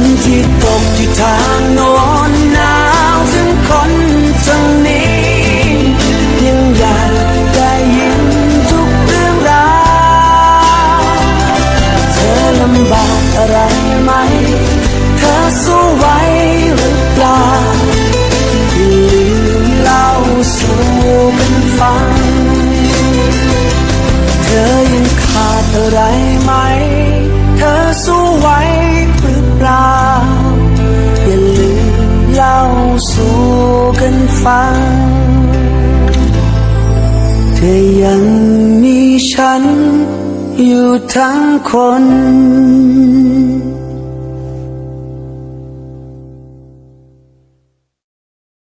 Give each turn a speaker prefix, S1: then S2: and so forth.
S1: นที่ตกที่ทางโน้นหนาวถึงคนทางนี้ยังอยากได้ยินทุกเรื่องราวเธอลำบากอะไรไหม เธอสู้ไหวหรือเปล่าอย่าลืมเล่าสู่กันฟัง เธอยังขาดอะไรไหม เธอสู้ไหว สู่กันฟัง เธอยังมีฉันอยู่ทั้งคน